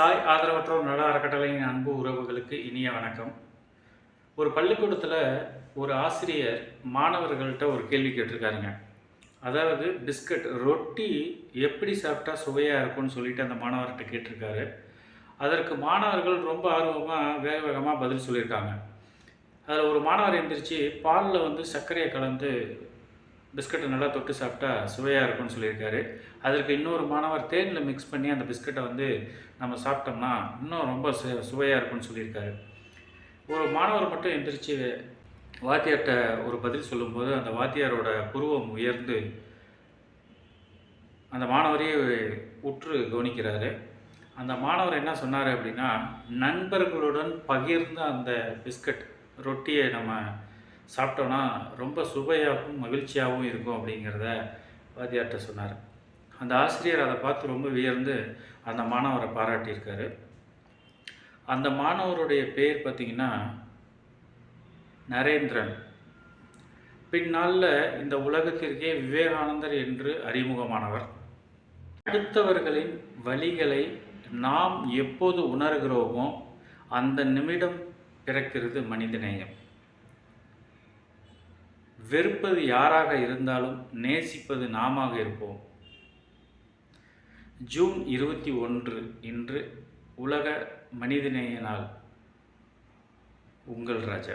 சாய் ஆதரவற்றோர் நல அறக்கட்டளையின் அன்பு உறவுகளுக்கு இனிய வணக்கம். ஒரு பள்ளிக்கூடத்தில் ஒரு ஆசிரியர் மாணவர்கள்ட்ட ஒரு கேள்வி கேட்டிருக்காருங்க. அதாவது பிஸ்கட் ரொட்டி எப்படி சாப்பிட்டா சுவையாக இருக்கும்னு சொல்லிட்டு அந்த மாணவர்கிட்ட கேட்டிருக்காரு. அதற்கு மாணவர்கள் ரொம்ப ஆர்வமாக வேக வேகமாக பதில் சொல்லியிருக்காங்க. அதில் ஒரு மாணவர் எந்திரிச்சு பாலில் வந்து சர்க்கரையை கலந்து பிஸ்கட்டை நல்லா தொட்டு சாப்பிட்டா சுவையாக இருக்கும்னு சொல்லியிருக்காரு. அதற்கு இன்னொரு மாணவர் தேனில் மிக்ஸ் பண்ணி அந்த பிஸ்கட்டை வந்து நம்ம சாப்பிட்டோம்னா இன்னும் ரொம்ப சு சுவையாக இருக்கும்னு சொல்லியிருக்காரு. ஒரு மாணவர் மட்டும் எந்திரிச்சு வாத்தியார்கிட்ட ஒரு பதில் சொல்லும்போது அந்த வாத்தியாரோட புருவம் உயர்ந்து அந்த மாணவரையே உற்று கவனிக்கிறாரு. அந்த மாணவர் என்ன சொன்னார் அப்படின்னா நண்பர்களுடன் பகிர்ந்த அந்த பிஸ்கட் ரொட்டியை நம்ம சாப்பிட்டோன்னா ரொம்ப சுவையாகவும் மகிழ்ச்சியாகவும் இருக்கும் அப்படிங்கிறத வாத்தியார்கிட்ட சொன்னார். அந்த ஆசிரியர் அதை பார்த்து ரொம்ப வியர்ந்து அந்த மாணவரை பாராட்டியிருக்காரு. அந்த மாணவருடைய பெயர் பார்த்திங்கன்னா நரேந்திரன். பின்னாளில் இந்த உலகத்திற்கே விவேகானந்தர் என்று அறிமுகமானவர். அடுத்தவர்களின் வழிகளை நாம் எப்போது உணர்கிறோமோ அந்த நிமிடம் பிறக்கிறது மனிதநேயம். வெறுப்பது யாராக இருந்தாலும் நேசிப்பது நாமாக இருப்போம். ஜூன் இருபத்தி ஒன்று இன்று உலக மனிதநேய நாள். உங்கள் ராஜா.